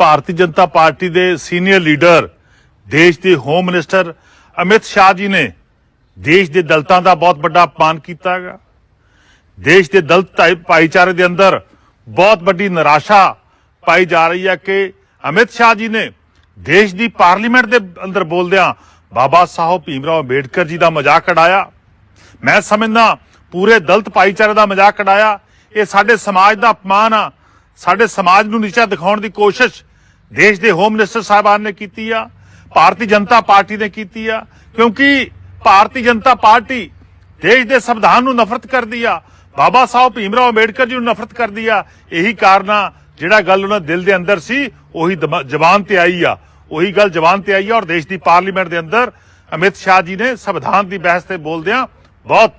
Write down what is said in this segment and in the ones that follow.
ਭਾਰਤੀ Janata party ਦੇ senior leader, ਦੇਸ਼ ਦੇ ਹੋਮ ਮਿਨਿਸਟਰ ਅਮਿਤ ਸ਼ਾਹ ਜੀ ਨੇ ਦੇਸ਼ ਦੇ ਦਲਤਾਂ ਦਾ ਬਹੁਤ ਵੱਡਾ ਅਪਮਾਨ ਕੀਤਾ ਹੈਗਾ। ਦੇਸ਼ ਦੇ ਦਲਤ ਭਾਈ- ਭਾਈਚਾਰੇ ਦੇ ਅੰਦਰ ਬਹੁਤ ਵੱਡੀ ਨਿਰਾਸ਼ਾ ਪਾਈ ਜਾ ਰਹੀ ਹੈ ਕਿ ਅਮਿਤ ਸ਼ਾਹ ਜੀ ਨੇ ਦੇਸ਼ ਦੀ ਪਾਰਲੀਮੈਂਟ ਦੇ ਅੰਦਰ ਬੋਲਦਿਆਂ ਬਾਬਾ ਸਾਹਿਬ ਭੀਮਰਾਓ ਅੰਬੇਡਕਰ ਜੀ ਦਾ ਮਜ਼ਾਕ ਉਡਾਇਆ। ਮੈਂ ਸਮਝਦਾ ਪੂਰੇ ਦਲਤ ਭਾਈਚਾਰੇ ਦਾ ਮਜ਼ਾਕ ਉਡਾਇਆ। ਇਹ ਸਾਡੇ ਸਮਾਜ ਦਾ ਅਪਮਾਨ ਆ। ਸਾਡੇ ਸਮਾਜ ਨੂੰ ਨੀਚਾ ਦਿਖਾਉਣ ਦੀ ਕੋਸ਼ਿਸ਼ ਦੇਸ਼ ਦੇ ਹੋਮ ਮਿਨਿਸਟਰ ਸਾਹਿਬਾਨ ਨੇ ਕੀਤੀ ਆ, ਭਾਰਤੀ ਜਨਤਾ ਪਾਰਟੀ ਨੇ ਕੀਤੀ ਆ, ਕਿਉਂਕਿ ਭਾਰਤੀ ਜਨਤਾ ਪਾਰਟੀ ਦੇਸ਼ ਦੇ ਸੰਵਿਧਾਨ ਨੂੰ ਨਫ਼ਰਤ ਕਰਦੀ ਆ, ਬਾਬਾ ਸਾਹਿਬ ਭੀਮਰਾਓ ਅੰਬੇਡਕਰ ਜੀ ਨੂੰ ਨਫ਼ਰਤ ਕਰਦੀ ਆ, ਇਹੀ ਕਾਰਨ ਜਿਹੜਾ ਗੱਲ ਉਹਨਾਂ ਦਿਲ ਦੇ ਅੰਦਰ ਸੀ, ਉਹੀ ਦਮਾ- ਜ਼ਬਾਨ ਤੇ ਆਈ ਆ, ਉਹੀ ਗੱਲ ਜ਼ਬਾਨ ਤੇ ਆਈ ਆ ਔਰ ਦੇਸ਼ ਦੀ ਪਾਰਲੀਮੈਂਟ ਦੇ ਅੰਦਰ ਅਮਿਤ ਸ਼ਾਹ ਜੀ ਨੇ ਸੰਵਿਧਾਨ ਦੀ ਬਹਿਸ ਤੇ ਬੋਲਦਿਆਂ ਬਹੁਤ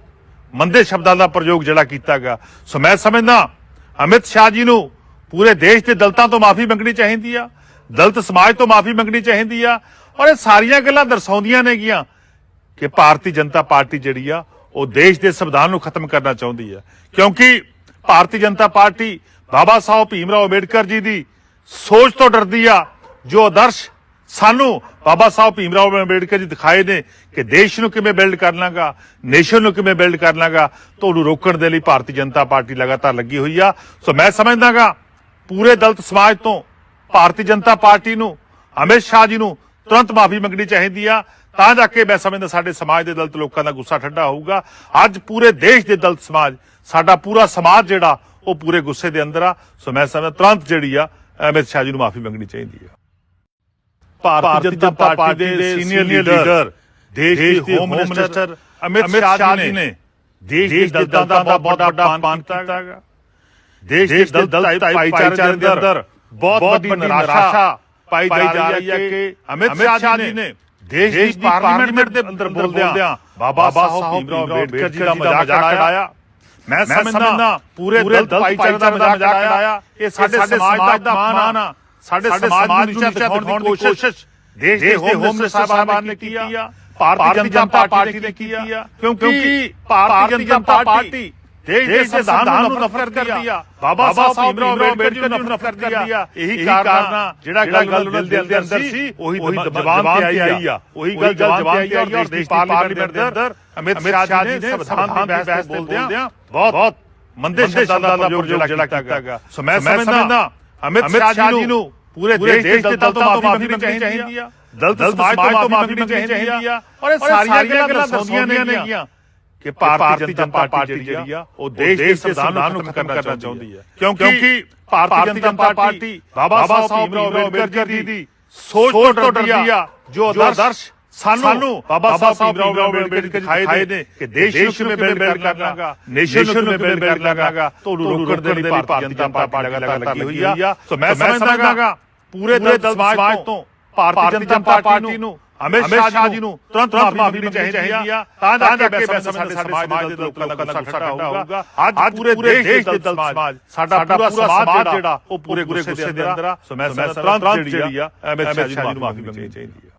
ਮੰਦੇ ਸ਼ਬਦਾਂ ਦਾ ਪ੍ਰਯੋਗ ਜਿਹੜਾ ਕੀਤਾ ਗਿਆ। ਸੋ ਮੈਂ ਸਮਝਦਾ, ਅਮਿਤ ਸ਼ਾਹ ਜੀ ਨੂੰ ਪੂਰੇ ਦੇਸ਼ ਦੇ ਦਲਤਾਂ ਤੋਂ ਮਾਫੀ ਮੰਗਣੀ ਚਾਹੀਦੀ ਆ ਦਲਿਤ ਸਮਾਜ ਤੋਂ ਮਾਫੀ ਮੰਗਣੀ ਚਾਹੀਦੀ ਆ। ਔਰ ਇਹ ਸਾਰੀਆਂ ਗੱਲਾਂ ਦਰਸਾਉਂਦੀਆਂ ਨੇਗੀਆਂ ਕਿ ਭਾਰਤੀ ਜਨਤਾ ਪਾਰਟੀ ਜਿਹੜੀ ਆ, ਉਹ ਦੇਸ਼ ਦੇ ਸੰਵਿਧਾਨ ਨੂੰ ਖਤਮ ਕਰਨਾ ਚਾਹੁੰਦੀ ਆ। ਕਿਉਂਕਿ ਭਾਰਤੀ ਜਨਤਾ ਪਾਰਟੀ ਬਾਬਾ ਸਾਹਿਬ ਭੀਮਰਾਓ ਅੰਬੇਡਕਰ ਜੀ ਦੀ ਸੋਚ ਤੋਂ ਡਰਦੀ ਆ। ਜੋ ਆਦਰਸ਼ ਸਾਨੂੰ ਬਾਬਾ ਸਾਹਿਬ ਭੀਮਰਾਓ ਅੰਬੇਡਕਰ ਜੀ ਦਿਖਾਏ ਨੇ ਕਿ ਦੇਸ਼ ਨੂੰ ਕਿਵੇਂ ਬਿਲਡ ਕਰਨਾਗਾ ਨੇਸ਼ਨ ਨੂੰ ਕਿਵੇਂ ਬਿਲਡ ਕਰਨਾਗਾ ਤੋਂ ਉਹਨੂੰ ਰੋਕਣ ਦੇ ਲਈ ਭਾਰਤੀ ਜਨਤਾ ਪਾਰਟੀ ਲਗਾਤਾਰ ਲੱਗੀ ਹੋਈ ਆ। ਸੋ ਮੈਂ ਸਮਝਦਾਗਾ, ਪੂਰੇ ਦਲਤ ਸਮਾਜ ਤੋਂ ਭਾਰਤੀ ਜਨਤਾ ਪਾਰਟੀ ਨੂੰ ਅਮਿਤ ਸ਼ਾਹ ਜੀ ਨੂੰ ਤੁਰੰਤ ਮਾਫੀ ਮੰਗਣੀ ਚਾਹੀਦੀ ਆ। ਤਾਂ ਜਾ ਕੇ ਮੈਂ ਸਮਝਦਾ ਸਾਡੇ ਸਮਾਜ ਦੇ ਦਲਿਤ ਲੋਕਾਂ ਦਾ ਗੁੱਸਾ ਠੰਡਾ ਹੋਊਗਾ। ਅੱਜ ਪੂਰੇ ਦੇਸ਼ ਦੇ ਦਲਿਤ ਸਮਾਜ ਸਾਡਾ ਪੂਰਾ ਸਮਾਜ ਜਿਹੜਾ ਉਹ ਪੂਰੇ ਗੁੱਸੇ ਦੇ ਅੰਦਰ ਆ। ਸੋ ਮੈਂ ਸਮਝਦਾ ਤੁਰੰਤ ਜਿਹੜੀ ਆ ਅਮਿਤ ਸ਼ਾਹ ਜੀ ਨੂੰ ਮਾਫੀ ਮੰਗਣੀ ਚਾਹੀਦੀ ਆ। ਭਾਰਤੀ ਜਨਤਾ ਪਾਰਟੀ ਦੇ ਸੀਨੀਅਰ ਲੀਡਰ ਦੇਸ਼ ਦੇ ਹੋਮ ਮਿਨਿਸਟਰ ਅਮਿਤ ਸ਼ਾਹ ਜੀ ਨੇ ਦੇਸ਼ ਦੇ ਦਲਤਾਂ ਦਾ ਬਹੁਤ ਵੱਡਾ ਅਪਮਾਨ ਕੀਤਾ ਹੈਗਾ। ਦੇਸ਼ ਦੇ ਦਲਿਤ ਭਾਈਚਾਰੇ ਦੇ ਅੰਦਰ ਬਹੁਤ ਵੱਡੀ ਨਿਰਾਸ਼ਾ ਪਾਈ ਜਾ ਰਹੀ ਹੈ ਕਿ ਅਮਿਤ ਸ਼ਾਹ ਜੀ ਨੇ ਦੇਸ਼ ਦੀ ਪਾਰਲੀਮੈਂਟ ਦੇ ਅੰਦਰ ਬੋਲਦਿਆਂ ਬਾਬਾ ਸਾਹਿਬ ਭੀਮਰਾਓ ਅੰਬੇਡਕਰ ਜੀ ਦਾ ਮਜ਼ਾਕ ਉਡਾਇਆ ਮੈਂ ਸਮਝਦਾ ਪੂਰੇ ਦਲਿਤ ਭਾਈਚਾਰੇ ਦਾ ਮਜ਼ਾਕ ਉਡਾਇਆ ਇਹ ਸਾਡੇ ਸਮਾਜ ਦਾ ਅਪਮਾਨ ਆ। ਸਾਡੇ ਸਮਾਜ ਨੂੰ ਦਿਖਾਉਣ ਦੀ ਕੋਸ਼ਿਸ਼। ਦੇਸ਼ ਦੇ ਹੋਮ ਮਿਨਿਸਟਰ ਸਾਹਿਬਾਨ ਨੇ ਕੀਤੀ। ਆ ਭਾਰਤੀ ਜਨਤਾ ਪਾਰਟੀ ਨੇ ਕੀਤੀ। ਆ ਕਿਉਂਕਿ ਭਾਰਤੀ ਜਨਤਾ ਪਾਰਟੀ ਦੇਸ਼ ਦੇ ਸੰਵਿਧਾਨ ਨੂੰ ਨਫ਼ਰਤ ਕਰਦੀ ਆ ਬਾਬਾ ਸਾਹਿਬ ਭੀਮਰਾਓ ਅੰਬੇਡਕਰ ਨੂੰ ਨਫ਼ਰਤ ਕਰਦੀ ਆ ਇਹੀ ਕਾਰਨ ਜਿਹੜਾ ਗੱਲ ਉਹਨਾਂ ਦੇ ਅੰਦਰ ਸੀ ਉਹੀ ਜ਼ਬਾਨ ਤੇ ਆਈ ਆ ਉਹੀ ਗੱਲ ਜ਼ਬਾਨ ਤੇ ਆਈ ਆ ਔਰ ਦੇਸ਼ ਦੀ ਪਾਰਲੀਮੈਂਟ ਦੇ ਅੰਦਰ ਅਮਿਤ ਸ਼ਾਹ ਜੀ ਨੇ ਸੰਵਿਧਾਨ ਦੀ ਬਹਿਸ ਤੇ ਬੋਲਦਿਆਂ ਬਹੁਤ ਬਹੁਤ ਮੰਦੇ ਸ਼ਬਦਾਂ ਦਾ ਪ੍ਰਯੋਗ ਜਿਹੜਾ ਕੀਤਾ ਗਿਆ। ਸੋ ਮੈਂ ਸਮਝਦਾ ਅਮਿਤ ਸ਼ਾਹ ਜੀ ਨੂੰ ਪੂਰੇ ਦੇਸ਼ ਦੇ ਦਲਤਾਂ ਤੋਂ ਮਾਫੀ ਮੰਗਣੀ ਚਾਹੀਦੀ ਆ। ਦਲਤ ਸਮਾਜ ਤੋਂ ਮਾਫੀ ਮੰਗਣੀ ਚਾਹੀਦੀ ਆ। ਔਰ ਇਹ ਸਾਰੀਆਂ ਗੱਲਾਂ ਦਰਸਾਉਂਦੀਆਂ ਨੇਗੀਆਂ ਕਿ ਭਾਰਤੀ ਜਨਤਾ ਪਾਰਟੀ ਜਿਹੜੀ ਆ ਉਹ ਦੇਸ਼ ਦੇ ਸੰਵਿਧਾਨ ਨੂੰ ਖਤਮ ਕਰਨਾ ਚਾਹੁੰਦੀ ਹੈ। ਕਿਉਂਕਿ ਭਾਰਤੀ ਜਨਤਾ ਪਾਰਟੀ ਬਾਬਾ ਸਾਹਿਬ ਅੰਬੇਡਕਰ ਜੀ ਦੀ ਸੋਚ ਤੋਂ ਡਰਦੀ ਆ ਜੋ ਆਦਰਸ਼ ਸਾਨੂੰ ਬਾਬਾ ਸਾਹਿਬ ਭੀਮਰਾਓ ਅੰਬੇਡਕਰ ਜੀ ਦਿਖਾਏ ਨੇ ਕਿ ਦੇਸ਼ ਨੂੰ ਕਿਵੇਂ ਬਿਲਡ ਕਰਨਾਗਾ ਨੇਸ਼ਨ ਨੂੰ ਕਿਵੇਂ ਬਿਲਡ ਕਰਨਾਗਾ ਤੋਂ ਉਹਨੂੰ ਰੋਕਣ ਦੇ ਲਈ ਭਾਰਤੀ ਜਨਤਾ ਪਾਰਟੀ ਲਗਾਤਾਰ ਲੱਗੀ ਹੋਈ ਆ। ਸੋ ਮੈਂ ਸਮਝਦਾਗਾ। ਪੂਰੇ ਦਲਿਤ ਸਮਾਜ ਤੋਂ ਭਾਰਤੀ ਜਨਤਾ ਪਾਰਟੀ ਨੂੰ ਅਮਿਤ ਸ਼ਾਹ ਜੀ ਨੂੰ ਤੁਰੰਤ ਮਾਫੀ ਮੰਗਣੀ ਚਾਹੀਦੀ ਆ। ਤਾਂ ਕੇ ਸਾਡੇ ਸਮਾਜ ਦੇ ਲੋਕਾਂ ਦਾ ਗੁੱਸਾ ਠੰਡਾ ਹੋਊਗਾ ਅੱਜ ਪੂਰੇ ਦੇਸ਼ ਦੇ ਦਲਿਤ ਸਮਾਜ ਸਾਡਾ ਪੂਰਾ ਸਮਾਜ ਜਿਹੜਾ ਉਹ ਪੂਰੇ ਗੁੱਸੇ ਦੇ ਅੰਦਰ ਆ। ਸੋ ਮੈਂ ਤੁਰੰਤ ਜਿਹੜੀ ਆ ਅਮਿਤ ਸ਼ਾਹ ਜੀ ਨੂੰ ਮਾਫੀ ਮੰਗਣੀ ਚਾਹੀਦੀ ਆ।